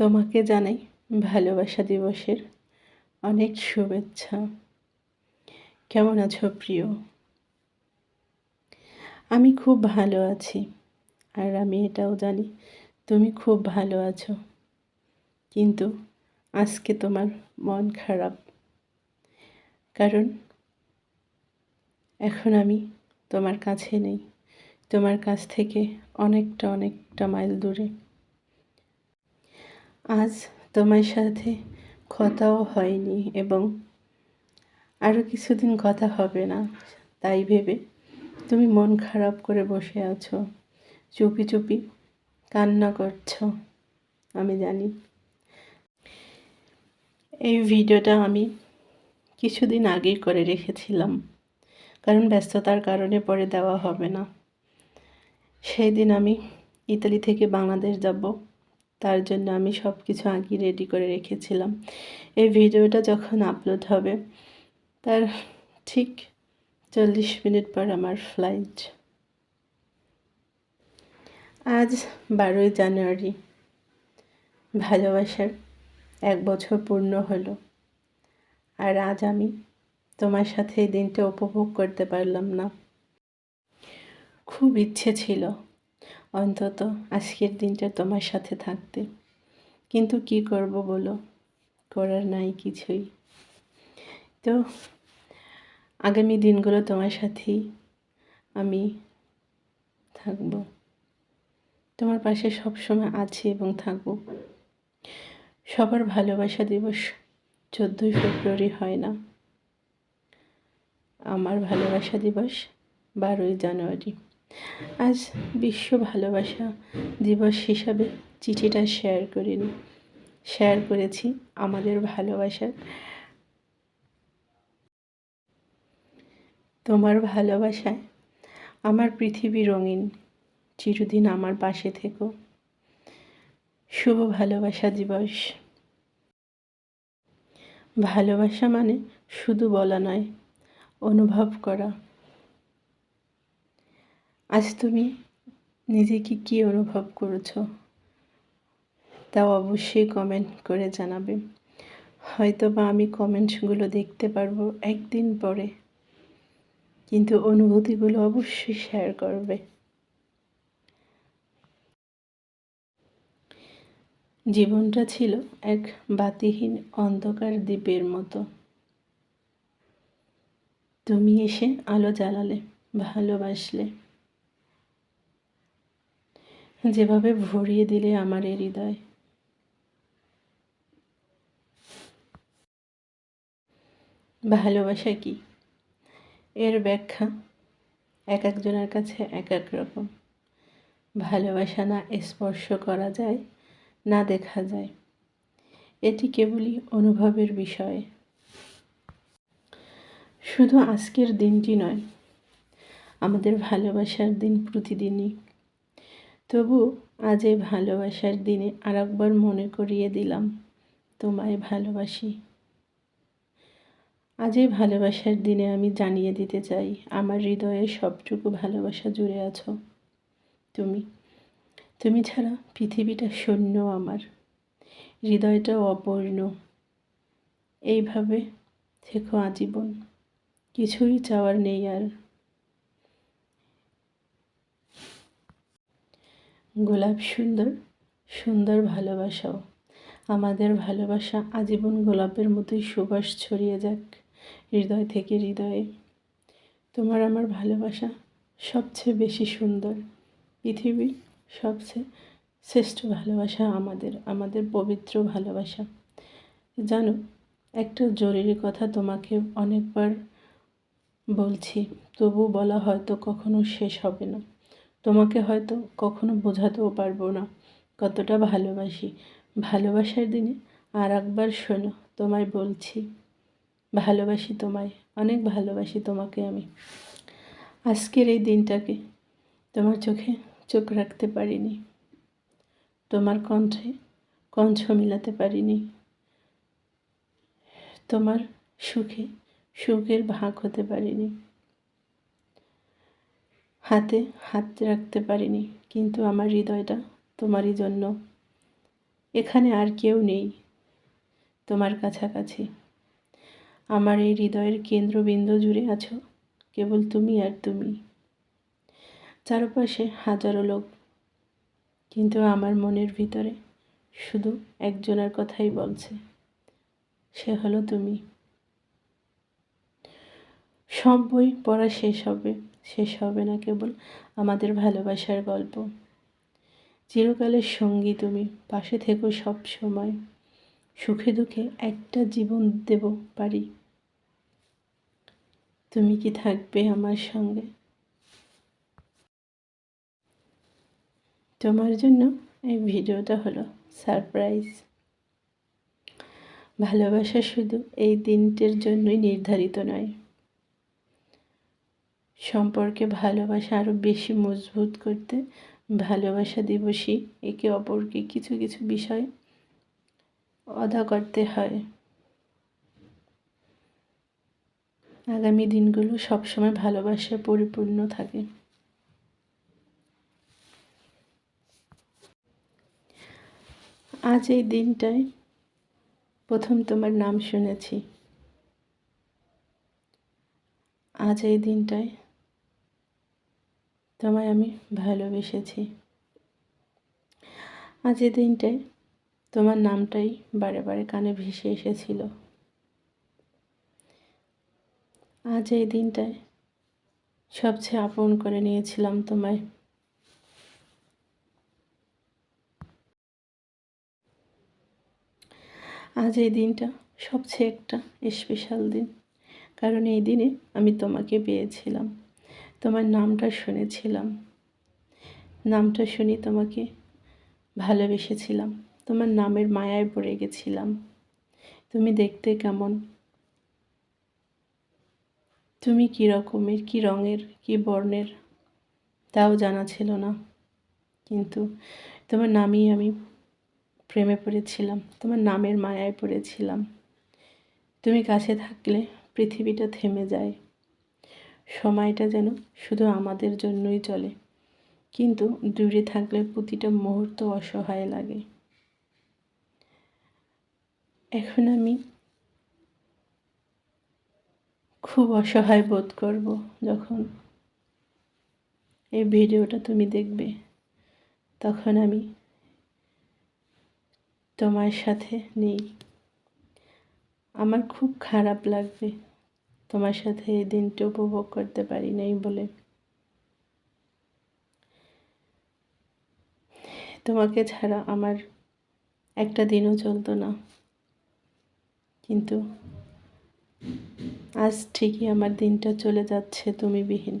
তোমাকে জানাই ভালোবাসা দিবসের অনেক শুভেচ্ছা। কেমন আছো প্রিয়? আমি খুব ভালো আছি আর আমি এটাও জানি তুমি খুব ভালো আছো। কিন্তু আজকে তোমার মন খারাপ। কারণ এখন আমি তোমার কাছে নেই। তোমার কাছ থেকে অনেকটা অনেকটা মাইল দূরে। আজ তোমার সাথে কথাও হয়নি এবং আরও কিছুদিন কথা হবে না, তাই ভেবে তুমি মন খারাপ করে বসে আছো। চুপি চুপি কান্না করছ, আমি জানি। এই ভিডিওটা আমি কিছুদিন আগেই করে রেখেছিলাম, কারণ ব্যস্ততার কারণে পরে দেওয়া হবে না। সেই দিন আমি ইতালি থেকে বাংলাদেশ যাব। তার জন্য আমি সব কিছু আগে রেডি করে রেখেছিলাম। এই ভিডিওটা যখন আপলোড হবে, তার ঠিক চল্লিশ মিনিট পর আমার ফ্লাইট আজ বারোই জানুয়ারি, ভালোবাসার এক বছর পূর্ণ হলো। আর আজ আমি তোমার সাথে এই দিনটা উপভোগ করতে পারলাম না। খুব ইচ্ছে ছিল অন্তত আজকের দিনটা তোমার সাথে থাকতে। কিন্তু কি করব বলো? করার নাই কিছুই। তো, আগামী দিনগুলো তোমার সাথেই আমি থাকব। তোমার পাশে সবসময় আছি এবং থাকব। সবার ভালোবাসা দিবস চোদ্দোই ফেব্রুয়ারি হয় না। আমার ভালোবাসা দিবস বারোই জানুয়ারি। আজ বিশ্ব ভালোবাসা দিবস হিসাবে চিঠিটা শেয়ার করিনি। শেয়ার করেছি আমাদের ভালোবাসার। তোমার ভালোবাসায় আমার পৃথিবী রঙিন, চিরদিন আমার পাশে থেকো। শুভ ভালোবাসা দিবস। ভালোবাসা মানে শুধু বলা নয়, অনুভব করা। আজ তুমি নিজেকে কী অনুভব করেছ? তাও অবশ্যই কমেন্ট করে জানাবে। হয়তো বা আমি কমেন্টসগুলো দেখতে পারব একদিন পরে। কিন্তু অনুভূতিগুলো অবশ্যই শেয়ার করবে। জীবনটা ছিল এক বাতিহীন অন্ধকার দ্বীপের মতো। তুমি এসে আলো জ্বালালে, ভালোবাসলে। যেভাবে ভরিয়ে দিলে আমার এ হৃদয়। ভালোবাসা কি? এর ব্যাখ্যা, এক একজনের কাছে এক এক রকম। ভালোবাসা না স্পর্শ করা যায়, না দেখা যায়। এটি কেবলই অনুভবের বিষয়। শুধু আজকের দিনটি নয়, আমাদের ভালোবাসার দিন প্রতিদিনই। তবু আজ এই ভালোবাসার দিনে আর একবার মনে করিয়ে দিলাম, তোমায় ভালোবাসি। আজ এই ভালোবাসার দিনে আমি জানিয়ে দিতে চাই, আমার হৃদয়ে সবটুকু ভালোবাসা জুড়ে আছো। তুমি তুমি ছাড়া পৃথিবীটা শূন্য আমার হৃদয়টা অপূর্ণ। এইভাবে থেকো আজীবন, কিছুই চাওয়ার নেই আর। গোলাপ সুন্দর সুন্দর ভালোবাসাও। আমাদের ভালোবাসা আজীবন গোলাপের মতোই সুবাস ছড়িয়ে যাক, হৃদয় থেকে হৃদয়ে। তোমার আমার ভালোবাসা সবচেয়ে বেশি সুন্দর। পৃথিবীর সবচেয়ে শ্রেষ্ঠ ভালোবাসা আমাদের আমাদের পবিত্র ভালোবাসা। জানো, একটা জরুরি কথা তোমাকে অনেকবার বলছি, তবু বলা হয়তো কখনো শেষ হবে না। তোমাকে হয়তো কখনো বোঝাতেও পারব না। কতটা ভালোবাসি। ভালোবাসার দিনে আর একবার শোনো, তোমায় বলছি। ভালোবাসি তোমায়, অনেক ভালোবাসি তোমাকে আমি। আজকের এই দিনটাকে তোমার চোখে চোখ রাখতে পারিনি। তোমার কণ্ঠে কণ্ঠ মিলাতে পারিনি। তোমার সুখে সুখের ভাগ হতে পারিনি। হাতে হাত রাখতে পারিনি, কিন্তু আমার হৃদয়টা তোমারই জন্য। এখানে আর কেউ নেই তোমার কাছাকাছি। আমার এই হৃদয়ের কেন্দ্রবিন্দু জুড়ে আছো, কেবল তুমি আর তুমি। চারপাশে হাজারো লোক, কিন্তু আমার মনের ভিতরে শুধু একজনের কথাই বলছে, সে হলো তুমি। সব বই পড়া শেষ হবে। শেষ হবে না কেবল আমাদের ভালোবাসার গল্প। চিরকালের সঙ্গী তুমি, পাশে থেকো সব সময়। সুখে দুঃখে একটা জীবন দেব পারি। তুমি কি থাকবে আমার সঙ্গে? তোমার জন্য এই ভিডিওটা হলো সারপ্রাইজ। ভালোবাসা শুধু এই দিনটির জন্যই নির্ধারিত নয় সম্পর্কে ভালোবাসা আরও বেশি মজবুত করতে ভালোবাসা দিবসই একে অপরকে কিছু কিছু বিষয় অদা করতে হয়। আগামী দিনগুলো সবসময় ভালোবাসায় পরিপূর্ণ থাকে। আজ এই দিনটায় প্রথম তোমার নাম শুনেছি। আজ এই দিনটায় তোমায় আমি ভালোবেসেছি। আজ এই দিনটায় তোমার নামটাই বারে বারে কানে ভেসে এসেছিল। আজ এই দিনটায় সবচেয়ে আপন করে নিয়েছিলাম তোমায়। আজ এই দিনটা সবচেয়ে একটা স্পেশাল দিন, কারণ এই দিনে আমি তোমাকে পেয়েছিলাম। তোমার নামটা শুনেছিলাম। নামটা শুনি তোমাকে ভালোবেসেছিলাম। তোমার নামের মায়ায় পড়ে গেছিলাম। তুমি দেখতে কেমন? তুমি কী রকমের, কী রঙের, কী বর্ণের? তাও জানা ছিল না। কিন্তু তোমার নামই আমি প্রেমে পড়েছিলাম। তোমার নামের মায়ায় পড়েছিলাম। তুমি কাছে থাকলে পৃথিবীটা থেমে যায়। সময়টা যেন শুধু আমাদের জন্যই চলে। কিন্তু দূরে থাকলে প্রতিটা মুহূর্ত অসহায় লাগে। এখন আমি খুব অসহায় বোধ করব যখন এই ভিডিওটা তুমি দেখবে। তখন আমি তোমার সাথে নেই। আমার খুব খারাপ লাগবে। তোমার সাথে এই দিনটা উপভোগ করতে পারি নাই বলে। তোমাকে ছাড়া আমার একটা দিনও চলতো না। কিন্তু আজ ঠিকই আমার দিনটা চলে যাচ্ছে তুমি বিহীন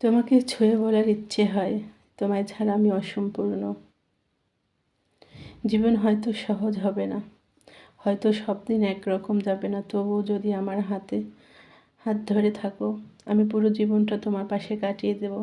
তোমাকে ছুঁয়ে বলার ইচ্ছে হয়। তোমায় ছাড়া আমি অসম্পূর্ণ। জীবন হয়তো সহজ হবে না, হয়তো সব দিন একরকম যাবে না, তবুও যদি আমার হাতে হাত ধরে থাকো, আমি পুরো জীবনটা তোমার পাশে কাটিয়ে দেবো।